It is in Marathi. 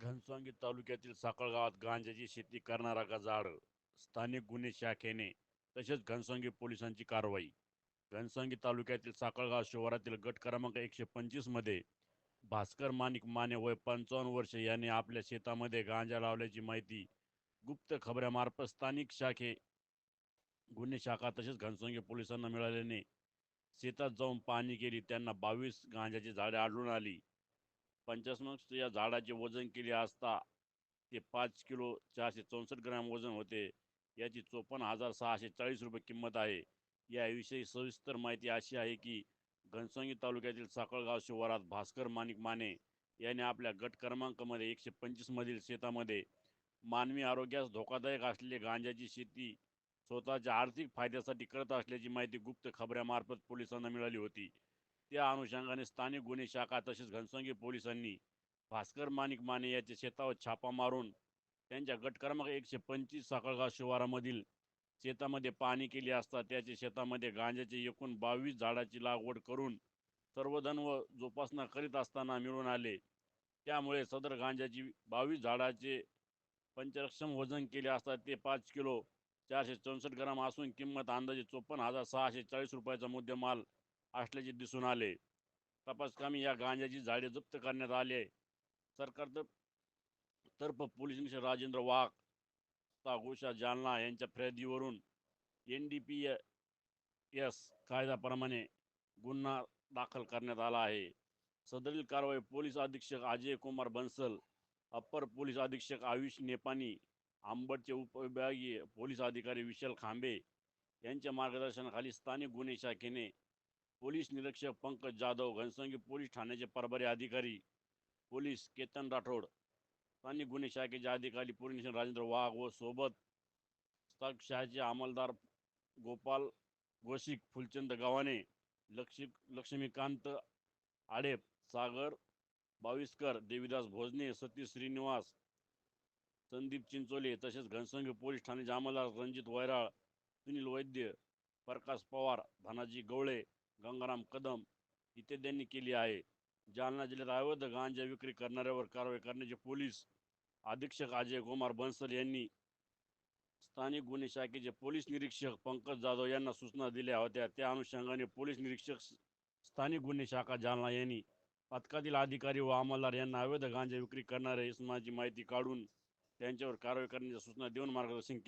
घनसावंगी तालुक्यातील साखळ गावात गांजाची शेती करणारा गजाड स्थानिक गुन्हे शाखेने तसेच घनसावंगी पोलिसांची कारवाई. घनसावंगी तालुक्यातील साखळगाव शहरातील गट क्रमांक एकशे पंचवीसमध्ये भास्कर माणिक माने वय पंचावन्न वर्ष यांनी आपल्या शेतामध्ये गांजा लावल्याची माहिती गुप्त खबऱ्यामार्फत स्थानिक शाखे गुन्हे शाखा तसेच घनसावंगी पोलिसांना मिळाल्याने शेतात जाऊन पाहणी केली. त्यांना बावीस गांजाची झाडे आढळून आली. पंचावन्न या झाडाचे वजन केले असता ते पाच किलो चारशे चौसष्ट ग्रॅम वजन होते. याची चोपन्न हजार सहाशे चाळीस रुपये किंमत आहे. याविषयी सविस्तर माहिती अशी आहे की घनसंगी तालुक्यातील साखळगाव शिवारात भास्कर माणिक माने यांनी आपल्या गट क्रमांकमध्ये एकशे पंचवीस मधील शेतामध्ये मानवी आरोग्यास धोकादायक असलेली गांजाची शेती स्वतःच्या आर्थिक फायद्यासाठी करत असल्याची माहिती गुप्त खबऱ्यामार्फत पोलिसांना मिळाली होती. त्या अनुषंगाने स्थानिक गुन्हे शाखा तसेच घनसंगी पोलिसांनी भास्कर माणिक माने याच्या शेतावर छापा मारून त्यांच्या गट क्रमांक एकशे पंचवीस साखळगाव शिवारामधील शेतामध्ये पाणी केली असता त्याच्या शेतामध्ये गांजाचे एकूण बावीस झाडाची लागवड करून सर्वधन व जोपासना करीत असताना मिळून आले. त्यामुळे सदर गांजाची बावीस झाडाचे पंचरक्षम वजन केले असता ते पाच किलो चारशे चौसष्ट ग्राम असून किंमत अंदाजे चोपन्न हजार सहाशे चाळीस रुपयाचा मुद्देमाल असल्याचे दिसून आले. तपासकामी या गांजाची झाडे जप्त करण्यात आले सरकार तर्फ पोलीस निरीक्षक राजेंद्र वाघ गोषा जालना यांच्या फिर्यादीवरून एन डी पी एस कायद्याप्रमाणे गुन्हा दाखल करण्यात आला आहे. सदरील कारवाई पोलीस अधीक्षक अजय कुमार बन्सल अप्पर पोलीस अधीक्षक आयुष नेपानी आंबटचे उपविभागीय पोलीस अधिकारी विशाल खांबे यांच्या मार्गदर्शनाखाली स्थानिक गुन्हे शाखेने पोलीस निरीक्षक पंकज जाधव घनसंगी पोलीस ठाण्याचे प्रभारी अधिकारी पोलीस केतन राठोड स्थानिक गुन्हे शाखेचे अधिकारी पोलीस राजेंद्र वाघ व सोबत शाखेचे अंमलदार गोपाल गोशिक फुलचंद गव्हाणे लक्ष्मी लक्ष्मीकांत आडेप सागर बाविस्कर देवीदास भोजने सतीश श्रीनिवास संदीप चिंचोले तसेच घनसंगी पोलीस ठाण्याचे अंमलदार रणजित वैराळ सुनील वैद्य प्रकाश पवार धनाजी गवळे गंगाराम कदम इत्याद्यांनी केली आहे. जालना जिल्ह्यात अवैध गांजा विक्री करणाऱ्यावर कारवाई करण्याचे पोलीस अधीक्षक अजय कुमार बन्सल यांनी स्थानिक गुन्हे शाखेचे पोलीस निरीक्षक पंकज जाधव यांना सूचना दिल्या होत्या. त्या अनुषंगाने पोलीस निरीक्षक स्थानिक गुन्हे शाखा जालना यांनी पथकातील अधिकारी व अंमलदार यांना अवैध गांजा विक्री करणाऱ्या इसमाची माहिती काढून त्यांच्यावर कारवाई करण्याच्या सूचना देऊन मार्गदर्शन केले.